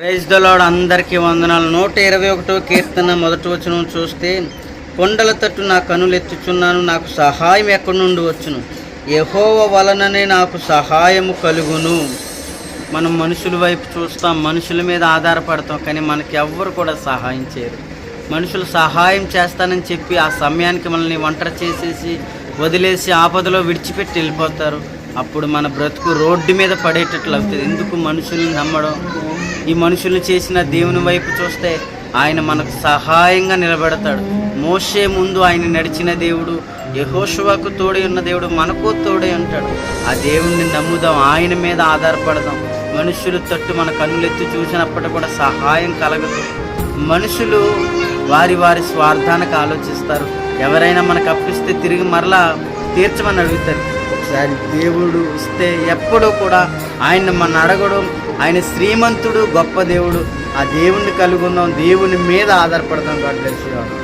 Praise the Lord అందరికీ వందనాలు. నూట ఇరవై ఒకటో కీర్తన మొదటి వచనం చూస్తే కొండల తట్టు నా కనులు ఎత్తుచున్నాను నాకు సహాయం ఎక్కడి నుండి వచ్చును? యహోవ వలననే నాకు సహాయము కలుగును. మనం మనుషుల వైపు చూస్తాం మనుషుల మీద ఆధారపడతాం కానీ మనకి ఎవ్వరు కూడా సహాయం చేయరు. మనుషులు సహాయం చేస్తానని చెప్పి ఆ సమయానికి మనల్ని ఒంటరి చేసేసి వదిలేసి ఆపదలో విడిచిపెట్టి వెళ్ళిపోతారు. అప్పుడు మన బ్రతుకు రోడ్డు మీద పడేటట్లు అవుతుంది. ఎందుకు మనుషుల్ని నమ్మడం? ఈ మనుషులు చేసిన దేవుని వైపు చూస్తే ఆయన మనకు సహాయంగా నిలబెడతాడు. మోసే ముందు ఆయన నడిచిన దేవుడు యహోశువాకు తోడై ఉన్న దేవుడు మనకు తోడై ఉంటాడు. ఆ దేవుణ్ణి నమ్ముదాం ఆయన మీద ఆధారపడదాం. మనుషులు తట్టు మన కన్నులెత్తి చూసినప్పటి కూడా సహాయం కలగదు. మనుషులు వారి వారి స్వార్థానికి ఆలోచిస్తారు. ఎవరైనా మనకు అప్పిస్తే తిరిగి మరలా తీర్చమని అడుగుతారు. ఒకసారి దేవుడు ఇస్తే ఎప్పుడూ కూడా ఆయన మన అడగడం ఆయన శ్రీమంతుడు గొప్ప దేవుడు. ఆ దేవుణ్ణి కలుగుందాం దేవుని మీద ఆధారపడదాం కాబట్టి తెలిసి